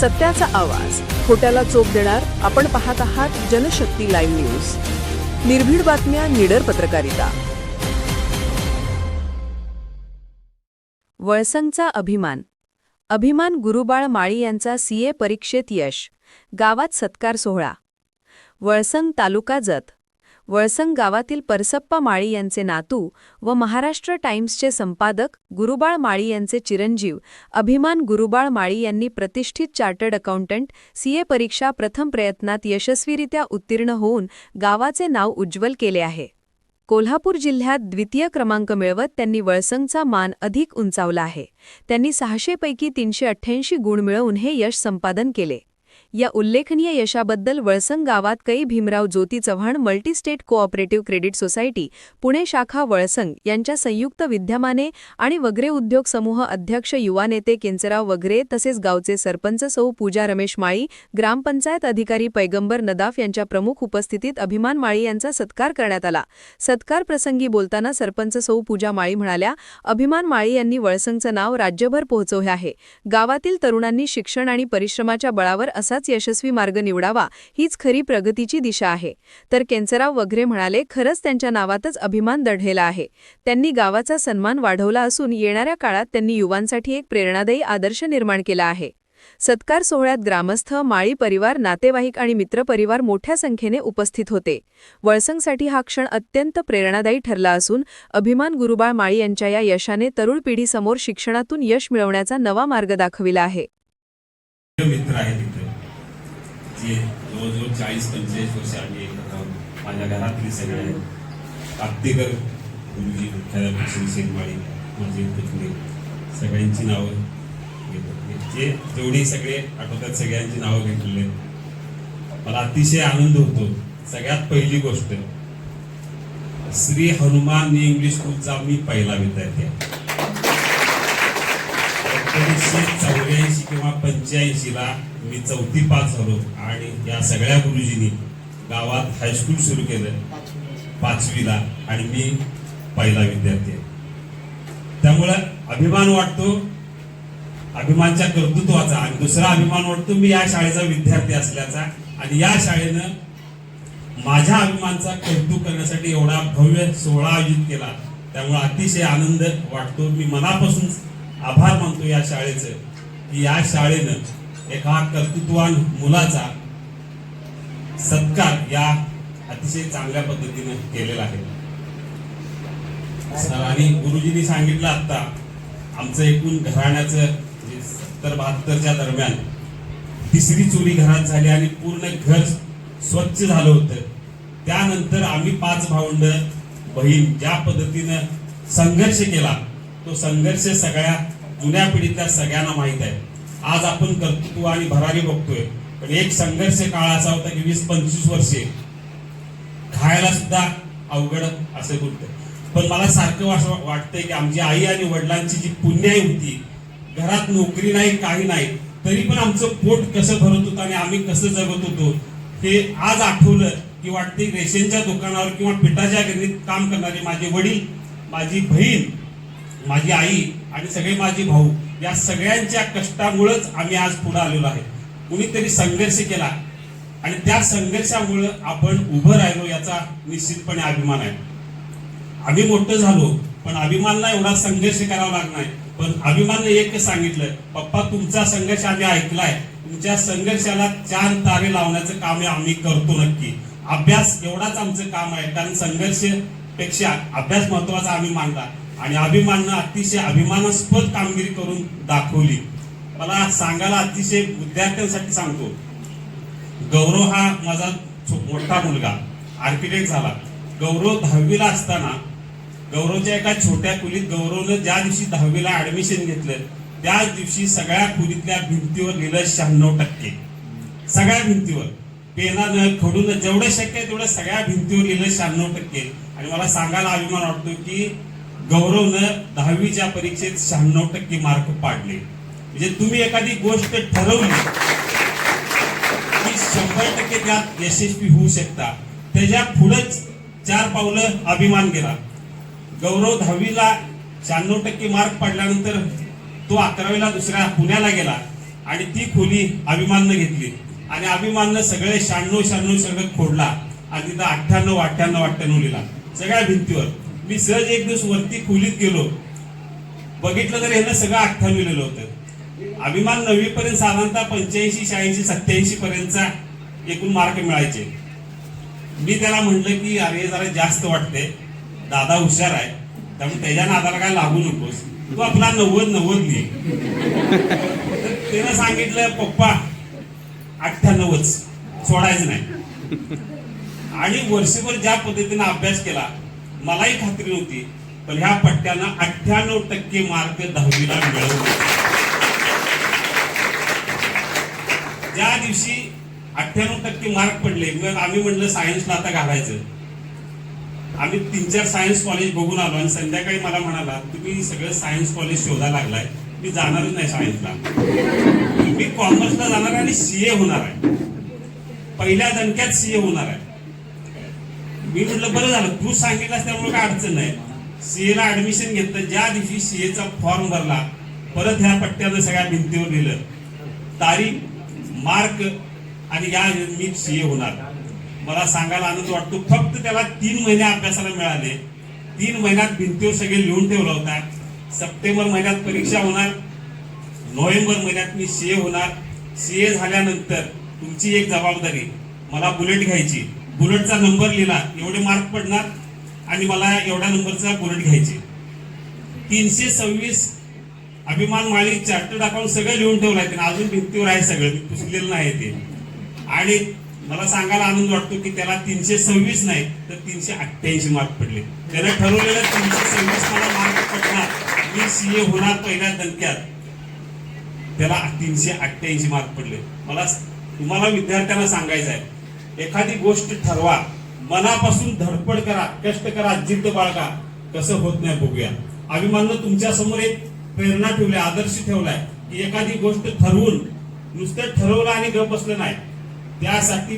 सत्याचा आवाज. खोट्याला चोप देणार आपण पाहत आहात जनशक्ती लाईव्ह न्यूज. निर्भीड बातम्या निडर पत्रकारिता. वळसंगचा अभिमान. अभिमान गुरुबाळ माळी यांचा सीए परीक्षेत यश. गावात सत्कार सोहळा. वळसंग तालुका जत. वळसंग गावातील परसप्पा माळी यांचे नातू व महाराष्ट्र टाइम्सचे संपादक गुरुबाळ माळी यांचे चिरंजीव अभिमान गुरुबाळ माळी यांनी प्रतिष्ठित चार्टर्ड अकाउंटंट सीए परीक्षा प्रथम प्रयत्नात यशस्वीरित्या उत्तीर्ण होऊन गावाचे नाव उज्ज्वल केले आहे. कोल्हापूर जिल्ह्यात द्वितीय क्रमांक मिळवत त्यांनी वळसंगचा मान अधिक उंचावला आहे. त्यांनी सहाशेपैकी तीनशे अठ्ठ्याऐंशी गुण मिळवून हे यश संपादन केले. या उल्लेखनीय यशाबद्दल वळसंग गावात कै Bhimrao Jyoti Chavan multistate cooperative credit society Pune शाखा वळसंग यांच्या संयुक्त विद्यमाने आणि वगरे उद्योग समूह अध्यक्ष युवा नेते केंचराव वगरे तसेच गावचे सरपंच सौ पूजा रमेश माळी ग्रामपंचायत अधिकारी पैगंबर नदाफ यांच्या प्रमुख उपस्थितीत अभिमान माळी यांचा सत्कार करण्यात आला. सत्कार प्रसंगी बोलताना सरपंच सौ पूजा माळी म्हणाल्या अभिमान माळी यांनी वळसंगचं नाव राज्यभर पोहोचवले आहे. गावातील तरुणांनी शिक्षण आणि परिश्रमाच्या बळावर असाच यशस्वी मार्ग निवडावा हीच खरी प्रगतीची दिशा आहे. तर केंचराव वगैरे म्हणाले खरंच त्यांच्या नावातच अभिमान दढलेला आहे. त्यांनी गावाचा सन्मान वाढवला असून येणाऱ्या काळात त्यांनी युवांसाठी एक प्रेरणादायी आदर्श निर्माण केला आहे. सत्कार सोहळ्यात ग्रामस्थ माळी परिवार नातेवाईक आणि मित्रपरिवार मोठ्या संख्येने उपस्थित होते. वळसंगसाठी हा क्षण अत्यंत प्रेरणादायी ठरला असून अभिमान गुरुबाळ माळी यांच्या या यशाने तरुण पिढीसमोर शिक्षणातून यश मिळवण्याचा नवा मार्ग दाखविला आहे. म्हणजे मित्र जवळजवळ चाळीस पंचेचाळीस वर्ष आम्ही एकत्र आहोत माझ्या घरातली सगळे आहेत. काप्तेकर गुरुजी मुख्याध्यापक श्री शेनमाळी माझे पुतणे सगळ्यांची नावं घेतात जे म्हणजे जेवढी सगळे आठवतात सगळ्यांची नावं घेतलेली आहेत. मला अतिशय आनंद होतो. सगळ्यात पहिली गोष्ट श्री हनुमान इंग्लिश स्कूलचा मी पहिला विद्यार्थी आहे. एकोणीसशे चौऱ्याऐंशी किंवा पंच्याऐंशी ला मी चौथी पास झालो आणि या सगळ्या गुरुजींनी गावात हायस्कूल सुरू केलं. पाचवीला आणि मी पहिला विद्यार्थी आहे. त्यामुळं अभिमान वाटतो अभिमानच्या कर्तृत्वाचा आणि दुसरा अभिमान वाटतो मी या शाळेचा विद्यार्थी असल्याचा आणि या शाळेनं माझ्या अभिमानचा कौतुक करण्यासाठी एवढा भव्य सोहळा आयोजित केला. त्यामुळे अतिशय आनंद वाटतो. मी मनापासून आभार मानतो या शाळेचं. की या शाळेनं एका कर्तृत्वान मुलाचा सत्कार या अतिशय चांगल्या पद्धतीने केलेला आहे. सर आणि गुरुजींनी सांगितलं आता आमचं एकूण घराण्याचं सत्तर बहात्तरच्या दरम्यान तिसरी चोरी घरात झाली आणि पूर्ण घर स्वच्छ झालं होतं. त्यानंतर आम्ही पाच भावंड बहीण ज्या पद्धतीनं संघर्ष केला तो संघर्ष सगळ्या जुन्या पिढीतल्या सगळ्यांना माहीत आहे. आज आपण कर्तृत्व आणि भरारी बघतोय पण एक संघर्ष काळ असा होता की वीस पंचवीस वर्षे. खायला सुद्धा अवघड असे होतं पण मला सारखं असं वाटतंय की आमची आई आणि वडिलांची जी पुण्याई होती घरात नोकरी नाही काही नाही तरी पण आमचं पोट कसं भरत होतं आणि आम्ही कसं जगत होतो हे आज आठवलं की वाटते रेशनच्या दुकानावर किंवा पिठाच्या गणित काम करणारे माझे वडील माझी बहीण माझी आई आणि सगळे माझे भाऊ या सगळ्यांच्या कष्टामुळेच आम्ही आज पुढे आलेलो आहे. कुणीतरी संघर्ष केला आणि त्या संघर्षामुळे आपण उभं राहिलो याचा निश्चितपणे अभिमान आहे. आम्ही मोठं झालो पण अभिमानला एवढा संघर्ष करावा लागणार पण अभिमानने एक सांगितलं पप्पा तुमचा संघर्ष आम्ही ऐकलाय. तुमच्या संघर्षाला चार तारे लावण्याचं काम आम्ही करतो नक्की. अभ्यास एवढाच आमचं काम आहे कारण संघर्षपेक्षा अभ्यास महत्त्वाचा आम्ही मानला. आणि अभिमाननं अतिशय अभिमानास्पद कामगिरी करून दाखवली. मला सांगायला अतिशय विद्यार्थ्यांसाठी सांगतो. गौरव हा माझा मोठा मुलगा आर्किटेक्ट झाला. गौरव दहावीला असताना गौरवच्या एका छोट्या खोलीत गौरवनं ज्या दिवशी दहावीला ऍडमिशन घेतलं त्याच दिवशी सगळ्या खोलीतल्या भिंतीवर लिहिलं शहाण्णव टक्के. सगळ्या भिंतीवर. पेनानं खडून जेवढं शक्य आहे तेवढं सगळ्या भिंतीवर लिहिलं शहाण्णव टक्के. आणि मला सांगायला अभिमान वाटतो की गौरवनं दहावीच्या परीक्षेत शहाण्णव टक्के मार्क पाडले. म्हणजे तुम्ही एखादी गोष्ट ठरवली की शंभर टक्के त्यात यशस्वी होऊ शकता. त्याच्या पुढेच चार पावलं अभिमान गेला. गौरव दहावीला शहाण्णव टक्के मार्क पडल्यानंतर तो अकरावीला दुसऱ्या पुण्याला गेला आणि ती खोली अभिमाननं घेतली. आणि अभिमाननं सगळे शहाण्णव शहाण्णव सगळं खोडला आणि तिथं अठ्ठ्याण्णव अठ्ठ्याण्णव अठ्ठ्याण्णव लिहिला. सगळ्या भिंतीवर. मी सहज एक दिवस वरती खोलीत गेलो. बघितलं तर ह्यानं सगळं अठ्ठ्याण्णव लिहिलं होतं. अभिमान नववी पर्यंत साधारणतः पंच्याऐंशी शहाऐंशी सत्याऐंशी पर्यंतचा एकूण मार्क मिळायचे. मी त्याला म्हटलं की अरे जरा जास्त वाटते दादा हुशार आहे. त्यामुळे त्याच्या नादाला काय लागू नकोस. तू आपला नव्वद नव्वद लिहि. त्यानं सांगितलं पप्पा अठ्ठ्याण्णवच. सोडायचं नाही. आणि वर्षभर ज्या पद्धतीने अभ्यास केला मलाही खात्री नव्हती पण ह्या पट्ट्यानं अठ्ठ्याण्णव टक्के मार्क दहावीला मिळवले. ज्या दिवशी अठ्ठ्याण्णव टक्के मार्क पडले मग आम्ही म्हणलं सायन्सला आता घालायचं. आम्ही तीन चार सायन्स कॉलेज बघून आलो आणि संध्याकाळी मला म्हणाला तुम्ही सगळं सायन्स कॉलेज शोधा लागलाय. मी जाणारच नाही सायन्सला. मी कॉमर्सला जाणार आहे आणि सीए होणार आहे. पहिल्या दणक्यात सीए होणार आहे. मी म्हटलं बरं झालं तू सांगितलं त्यामुळे काय अडचण नाही. सीए ला ऍडमिशन घेतलं. ज्या दिवशी सीए चा फॉर्म भरला परत ह्या पट्ट्यानं सगळ्या भिंतीवर लिहिलं तारीख मार्क आणि या मी सीए होणार. मला सांगायला आनंद वाटतो. फक्त त्याला तीन महिने अभ्यासाला मिळाले. तीन महिन्यात भिंतीवर सगळे लिहून ठेवलं होता. सप्टेंबर महिन्यात परीक्षा होणार. नोव्हेंबर महिन्यात मी सीए होणार. सीए झाल्यानंतर तुमची एक जबाबदारी मला बुलेट घ्यायची. बुलेटचा नंबर लिहिला. एवढे मार्क पडणार आणि मला एवढ्या नंबरचा बुलेट घ्यायचे. तीनशे सव्वीस अभिमान माळी चार्टर्ड अकाउंट सगळं लिहून ठेवलं आहे अजून भिंतीवर आहे सगळं. मी पुसलेलं नाही ते. आणि मला सांगायला आनंद वाटतो की त्याला तीनशे सव्वीस नाही तर तीनशे अठ्ठ्याऐंशी मार्क पडले. त्यानं ठरवलेलं तीनशे सव्वीस मला मार्क पडणार. मी सीए होणार पहिल्या दणक्यात. त्याला तीनशे अठ्ठ्याऐंशी मार्क पडले. मला तुम्हाला विद्यार्थ्यांना सांगायचं आहे. एखादी गोष्ट ठरवा. मनापासून धडपड करा कष्ट करा जिद्द बाळगा. कसं होत नाही बघूया. अभिमाननं तुमच्यासमोर एक प्रेरणा ठेवली आदर्श ठेवलाय की एखादी गोष्ट ठरवून नुसतं ठरवलं आणि गप बसलं नाही. त्यासाठी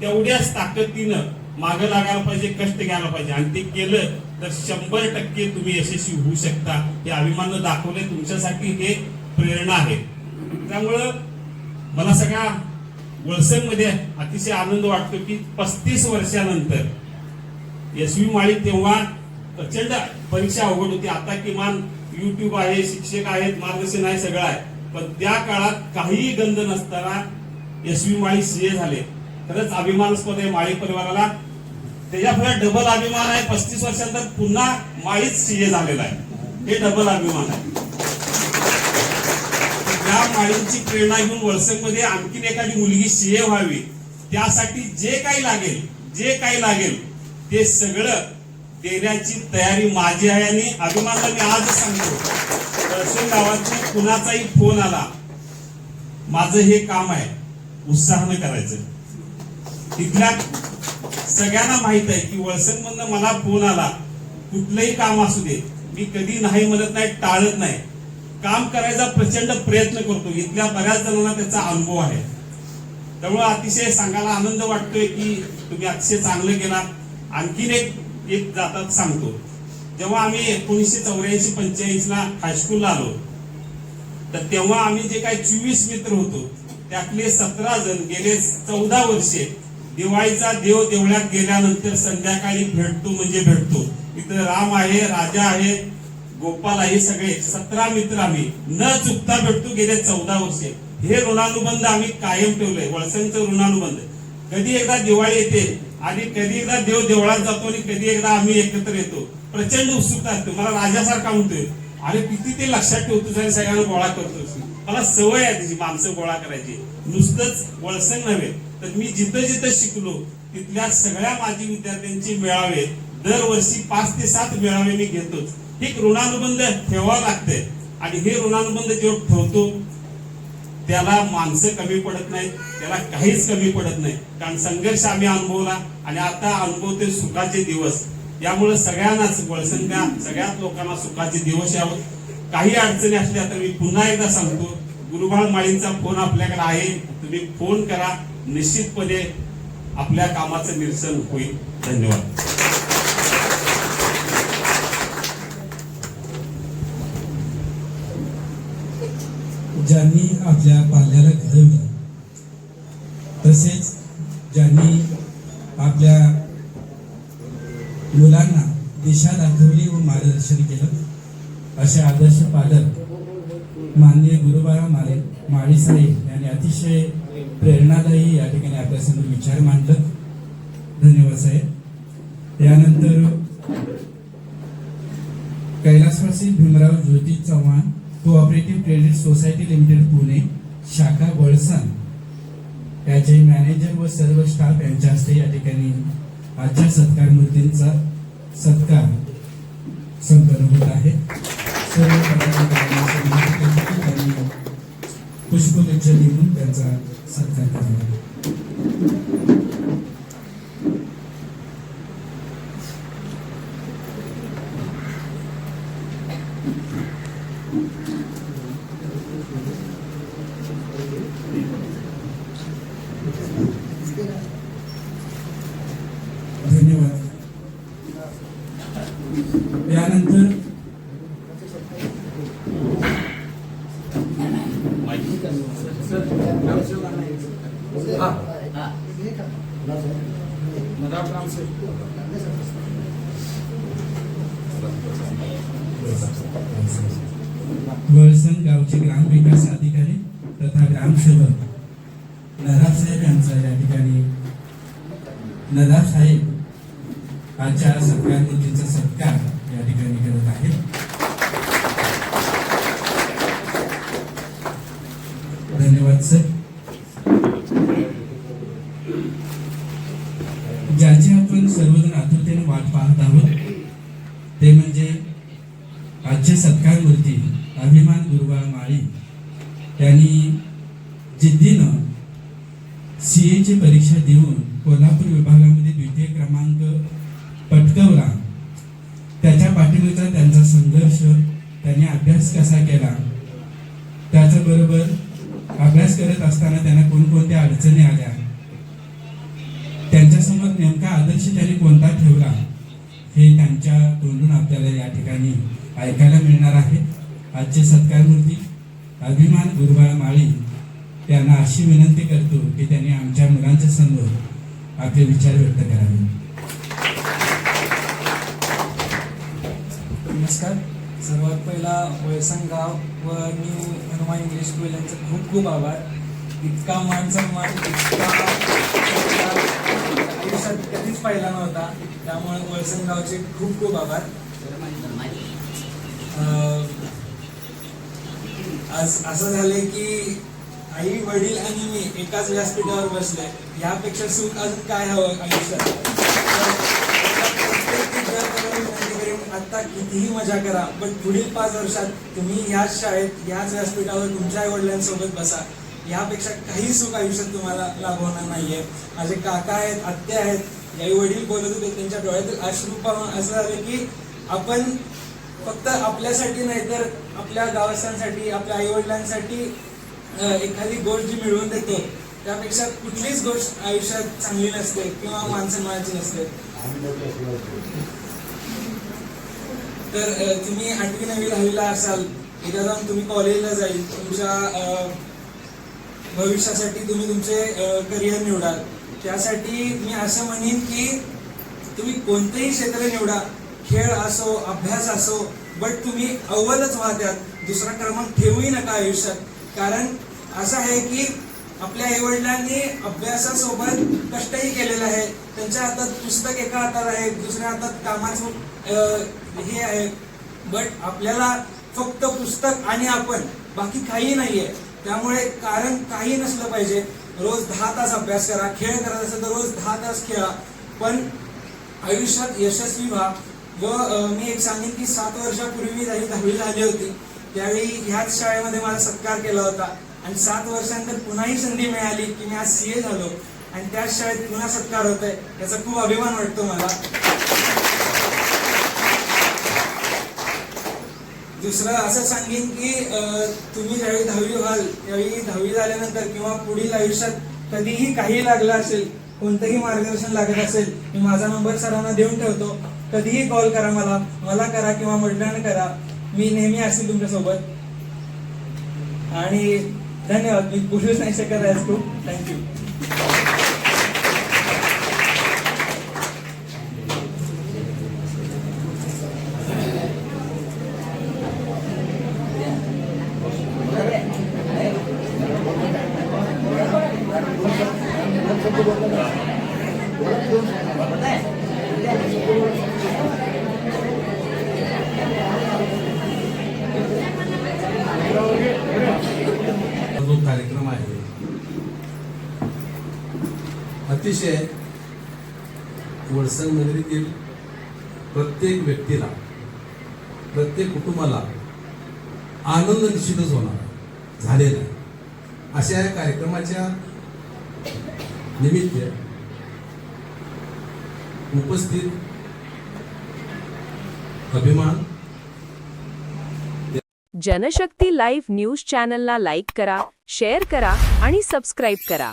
तेवढ्याच ताकदीनं मागं लागायला पाहिजे कष्ट घ्यायला पाहिजे. आणि ते केलं तर शंभर टक्के तुम्ही यशस्वी होऊ शकता. हे अभिमाननं दाखवले तुमच्यासाठी हे प्रेरणा आहे. त्यामुळं मला सगळ्या वळसंगमध्ये अतिशय आनंद वाटतो की पस्तीस वर्षानंतर यशवी माळी तेव्हा प्रचंड परीक्षा अवघड होती. आता किमान युट्यूब आहे शिक्षक आहेत मार्गदर्शन आहे सगळं आहे. पण त्या काळात काहीही गंध नसताना यशवी माळी सीए झाले. खरंच अभिमानास्पद आहे माळी परिवाराला. त्याच्या पुढे डबल अभिमान आहे. पस्तीस वर्षानंतर पुन्हा माळीच सीए झालेला आहे. हे डबल अभिमान आहे. त्या माळींची प्रेरणा घेऊन वळसंगमध्ये आणखीन एखादी मुलगी सीए व्हावी त्यासाठी जे काही लागेल जे काही लागेल ते सगळं देण्याची तयारी माझी आहे आणि अभिमानला मी आज सांगतो. वळसंग गावातून कुणाचाही फोन आला माझं हे काम आहे उत्साहानं करायचं. तिथल्या सगळ्यांना माहीत आहे की वळसंग मला फोन आला कुठलंही काम असू दे मी कधी नाही म्हणत नाही टाळत नाही. काम करायचा प्रचंड प्रयत्न करतो. इथल्या बऱ्याच जणांना त्याचा अनुभव आहे. त्यामुळे अतिशय सांगायला आनंद वाटतोय की तुम्ही अतिशय चांगलं केलात. आणखीन एक एक जातात सांगतो. जेव्हा आम्ही एकोणीसशे चौऱ्याऐंशी पंच्याऐंशीला हायस्कूलला आलो तर तेव्हा आम्ही जे काही चोवीस मित्र होतो त्यातले सतरा जण गेले चौदा वर्षे. दिवाळीचा देव देवळ्यात गेल्यानंतर संध्याकाळी भेटतो म्हणजे भेटतो. इथं राम आहे राजा आहे गोपाल हे सगळे सतरा मित्र आम्ही. न चुकता भेटतो गेले चौदा वर्षे. हे ऋणानुबंध आम्ही कायम ठेवलंय वळसंगचं ऋणानुबंध. कधी एकदा दिवाळी येते आणि कधी एकदा देव देवळात जातो आणि कधी एकदा आम्ही एकत्र येतो. प्रचंड उत्सुकता असते मला राजासारखा म्हणतोय. आणि किती ते लक्षात ठेवतो आणि सगळ्यांना गोळा करतो मला सवय आहे त्याची माणसं गोळा करायची. नुसतंच वळसंग नव्हे तर मी जिथं जिथं शिकलो तिथल्या सगळ्या माजी विद्यार्थ्यांचे मेळावे दरवर्षी पाच ते सात मेळावे मी घेतोच. ही ऋणानुबंध ठेवावं लागतंय आणि हे ऋणानुबंध जेव्हा ठेवतो त्याला माणसं कमी पडत नाहीत त्याला काहीच कमी पडत नाही. कारण संघर्ष आम्ही अनुभवला आणि आता अनुभवते सुखाचे दिवस. यामुळे सगळ्यांनाच वळसंग्या सगळ्याच लोकांना सुखाचे दिवस यावं काही अडचणी असल्या तर मी पुन्हा एकदा सांगतो गुरुबाळ माळींचा फोन आपल्याकडे आहे. तुम्ही फोन करा. निश्चितपणे आपल्या कामाचं निरसन होईल. धन्यवाद. ज्यांनी आपल्या पाल्याला घडवलं तसेच ज्यांनी आपल्या मुलांना दिशा दाखवली व मार्गदर्शन केलं असे आदर्श पालक माननीय गुरुबारा मारे माळी साहेब यांनी अतिशय प्रेरणादायी या ठिकाणी आपल्यासमोर विचार मांडलं. धन्यवाद साहेब यानंतर कैलासवासी Bhimrao Jyoti Chavan cooperative credit society limited Pune शाखा वळसण याचे मॅनेजर व सर्व स्टाफ यांच्या हस्ते या ठिकाणी आजच्या सत्कार मूर्तींचा सत्कार संपन्न होत आहे सर्व पुष्पगुच्छ देऊन त्यांचा सत्कार करावा वळसण गावचे ग्रामविकास अधिकारी तथा ग्रामसेवक नदाब साहेब यांचा या ठिकाणी. नदाब साहेब आजच्या सत्कार मूर्तीचा सत्कार या ठिकाणी करत आहेत. धन्यवाद सर ज्याची आपण सर्वजण आतुरतेने वाट पाहत आहोत ते म्हणजे आजचे सत्कार मूर्ती अभिमान गुरुबाळ माळी यांनी जिद्दीनं सी एची परीक्षा देऊन कोल्हापूर विभागामध्ये द्वितीय क्रमांक पटकवला. त्याच्या पाठीमागचा त्यांचा संघर्ष त्यांनी अभ्यास कसा केला? त्याचबरोबर अभ्यास करत असताना त्यांना कोणकोणत्या अडचणी आल्या? त्यांच्यासमोर नेमका आदर्श त्यांनी कोणता ठेवला? हे त्यांच्या तोंडून आपल्याला या ठिकाणी ऐकायला मिळणार आहे. आजचे सत्कारमूर्ती अभिमान गुरुबाळ माळी. त्यांना अशी विनंती करतो की त्यांनी आमच्या मुलांच्या समोर आपले विचार व्यक्त करावे. नमस्कार. सर्वात पहिला वयसन गाव व न्यू हनुमान इंग्लिश स्कूल यांचा खूप खूप आभार. इतका मान सन्मान इतका आयुष्यात कधीच पाहिला नव्हता. त्यामुळे वळसन गावचे खूप खूप आभार. आज असं झालंय की आई वडील आणि मी एकाच व्यासपीठावर बसलोय यापेक्षा सुख अजून काय हवं आयुष्यात आता कितीही मजा करा पण पुढील पाच वर्षात तुम्ही ह्याच शाळेत याच व्यासपीठावर तुमच्या आई वडिलांसोबत बसा. यापेक्षा काही सुख आयुष्यात तुम्हाला लाभवणार नाहीये. माझे काका आहेत आत्या आहेत आई वडील बोलत होते त्यांच्या डोळ्यातील अश्रू पाहून असं झालं की आपण फक्त आपल्यासाठी नाही तर आपल्या गावस्थांसाठी आपल्या आई वडिलांसाठी एखादी गोष्ट जी मिळवून देतो त्यापेक्षा कुठलीच गोष्ट आयुष्यात चांगली नसते किंवा मानसन्मानाची नसते. तर तुम्ही आठवी नवी राहिलेला असाल एकदा जाऊन तुम्ही कॉलेजला जाईल तुमच्या भविष्यासाठी तुम्ही तुमचे करिअर निवडाल. त्यासाठी मी असं म्हणेन की तुम्ही कोणतेही क्षेत्र निवडा खेळ असो अभ्यास असो बट तुम्ही अव्वलच व्हा त्यात. दुसरा क्रमांक ठेवूही नका आयुष्यात. कारण असं आहे की आपल्या आईवडिलांनी अभ्यासासोबत कष्टही केलेलं आहे. त्यांच्या हातात पुस्तक एका हातात आहे दुसऱ्या हातात कामाचं हे आहे. बट आपल्याला फक्त पुस्तक आणि आपण बाकी काही नाहीये. त्यामुळे कारण काही नसलं पाहिजे. रोज दहा तास अभ्यास करा खेळ करत असेल तर रोज दहा तास खेळा. पण आयुष्यात यशस्वी व्हा. व मी एक सांगेन की सात वर्षापूर्वी झाली दहावी झाली होती. त्यावेळी ह्याच शाळेमध्ये माझा सत्कार केला होता. आणि सात वर्षानंतर पुन्हाही संधी मिळाली की मी आज सी ए झालो. आणि त्याच शाळेत पुन्हा सत्कार होत आहे याचा खूप अभिमान वाटतो मला. दुसरं असं सांगेन की तुम्ही ज्यावेळी दहावी व्हाल त्यावेळी दहावी झाल्यानंतर किंवा पुढील आयुष्यात कधीही काही लागलं असेल कोणतंही मार्गदर्शन लागत असेल मी माझा नंबर सरांना देऊन ठेवतो. कधीही कॉल करा मला मला करा किंवा वडिलांना करा. मी नेहमी असेल तुमच्यासोबत. आणि धन्यवाद. मी बोलूच नाही शकत आहे खूप थँक्यू जो कार्यक्रम आहे अतिशय वडसंग नगरीतील प्रत्येक व्यक्तीला प्रत्येक कुटुंबाला आनंद निश्चितच होणार झालेला अशा या कार्यक्रमाच्या निमित्त उपस्थित अभिमान जनशक्ती लाईव्ह न्यूज चॅनलला लाईक करा शेअर करा आणि सबस्क्राईब करा.